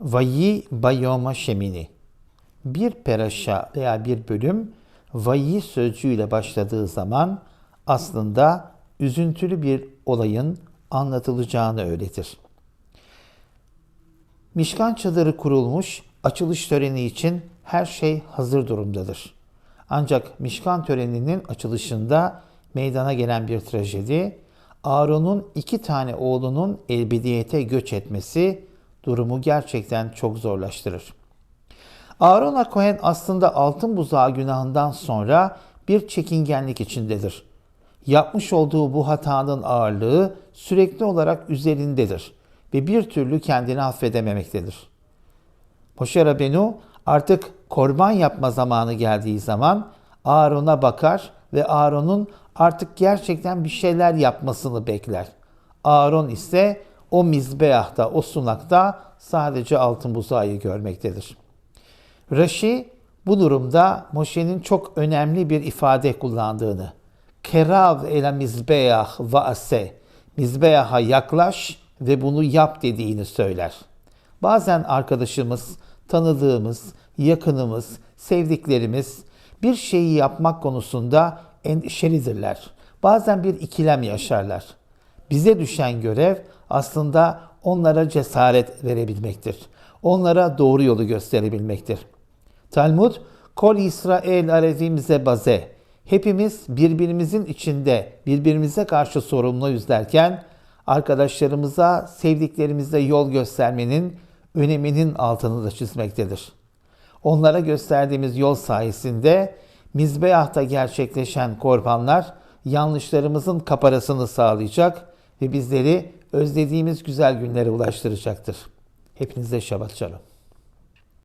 Vayi bayoma şemini. Bir peraşa veya bir bölüm vayi sözcüğüyle başladığı zaman aslında üzüntülü bir olayın anlatılacağını öğretir. Mişkan çadırı kurulmuş, açılış töreni için her şey hazır durumdadır. Ancak Mişkan töreninin açılışında meydana gelen bir trajedi, Aaron'un iki tane oğlunun elbidiyete göç etmesi durumu gerçekten çok zorlaştırır. Aaron Akohen aslında altın buzağı günahından sonra bir çekingenlik içindedir. Yapmış olduğu bu hatanın ağırlığı sürekli olarak üzerindedir ve bir türlü kendini affedememektedir. Moşe Rabenu artık korban yapma zamanı geldiği zaman Aaron'a bakar ve Aaron'un artık gerçekten bir şeyler yapmasını bekler. Aaron ise o mizbeahta, o sunakta sadece altın buzağı görmektedir. Rashi bu durumda Moşe'nin çok önemli bir ifade kullandığını, kerav ele mizbeah ve ase, mizbeaha yaklaş ve bunu yap dediğini söyler. Bazen arkadaşımız, tanıdığımız, yakınımız, sevdiklerimiz bir şeyi yapmak konusunda endişelidirler. Bazen bir ikilem yaşarlar. Bize düşen görev aslında onlara cesaret verebilmektir. Onlara doğru yolu gösterebilmektir. Talmud, Kol İsrail arevim zebaze. Hepimiz birbirimizin içinde birbirimize karşı sorumluyuz derken arkadaşlarımıza, sevdiklerimize yol göstermenin öneminin altını da çizmektedir. Onlara gösterdiğimiz yol sayesinde Mizbeah'ta gerçekleşen korbanlar yanlışlarımızın kaparasını sağlayacak ve bizleri özlediğimiz güzel günlere ulaştıracaktır. Hepinize şabat şalom.